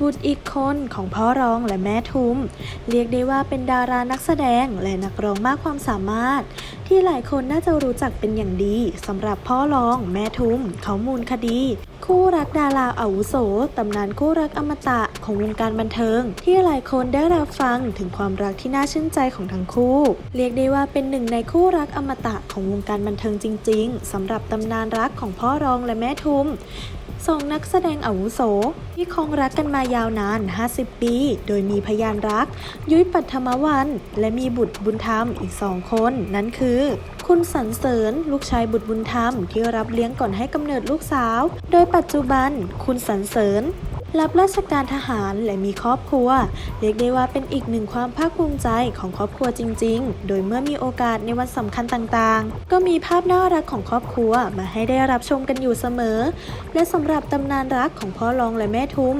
บุตรอีกคนของพ่อรองและแม่ทุม เรียกได้ว่าเป็นดารานักแสดงและนักร้องมากความสามารถ ที่หลายคนน่าจะรู้จักเป็นอย่างดีสำหรับพ่อรอง แม่ทุมเขามูลคดี คู่รักดาราอาวุโสตำนานคู่รักอมตะของวงการบันเทิง ที่หลายคนได้รับฟังถึงความรักที่น่าชื่นใจของทั้งคู่ เรียกได้ว่าเป็นหนึ่งในคู่รักอมตะของวงการบันเทิงจริง ๆสำหรับตำนานรักของพ่อรองและแม่ทุม สองนักแสดงอาวุโส ที่คงรักกันมายาวนาน 50 ปี โดยมีพยานรัก ยุ้ยปัทมวัน และมีบุตรบุญธรรมอีกสองคน นั่นคือ คุณสรรเสริญ ลูกชายบุตรบุญธรรมที่รับเลี้ยงก่อนให้กำเนิดลูกสาว โดยปัจจุบัน คุณสรรเสริญ รับราชการทหารและมีครอบครัว เรียกได้ว่าเป็นอีกหนึ่งความภาคภูมิใจของครอบครัวจริง ๆ โดยเมื่อมีโอกาสในวันสำคัญต่างๆ ก็มีภาพน่ารักของครอบครัวมาให้ได้รับชมกันอยู่เสมอ และสำหรับตำนานรักของพ่อรองและแม่ทุม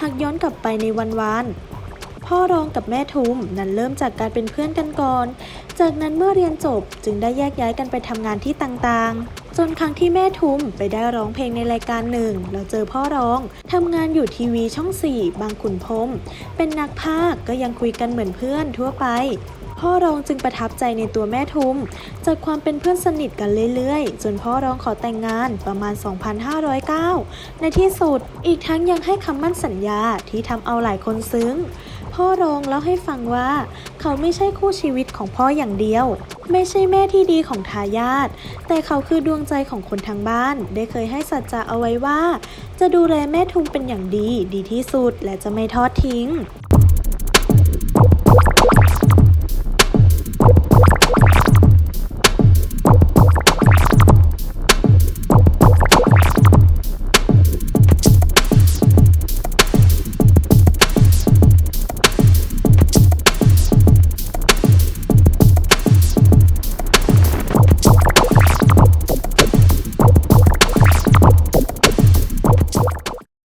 หากย้อนกลับไปในวันวาน พ่อรองกับแม่ทุมนั้นเริ่มจากการเป็นเพื่อนกันก่อน จากนั้นเมื่อเรียนจบจึงได้แยกย้ายกันไปทำงานที่ต่างๆ จนครั้งที่แม่ทุมไปได้ร้องเพลงในรายการหนึ่งแล้วเจอพ่อรองทำงานอยู่ทีวีช่อง4บางขุนพรมเป็นนักพากย์ก็ยังคุยกันเหมือนเพื่อนทั่วไปพ่อรองจึงประทับใจในตัวแม่ทุม จากความเป็นเพื่อนสนิทกันเรื่อยๆ จนพ่อรองขอแต่งงานประมาณ 2,509 ในที่สุดอีกทั้งยังให้คำมั่นสัญญาที่ทำเอาหลายคนซึ้ง พ่อรองเล่าให้ฟังว่า เขาไม่ใช่คู่ชีวิตของพ่ออย่างเดียว ไม่ใช่แม่ที่ดีของทายาทแต่เขาคือดวงใจของคนทางบ้าน ได้เคยให้สัจจะเอาไว้ว่า จะดูแลแม่ทุมเป็นอย่างดี ดีที่สุดและจะไม่ทอดทิ้ง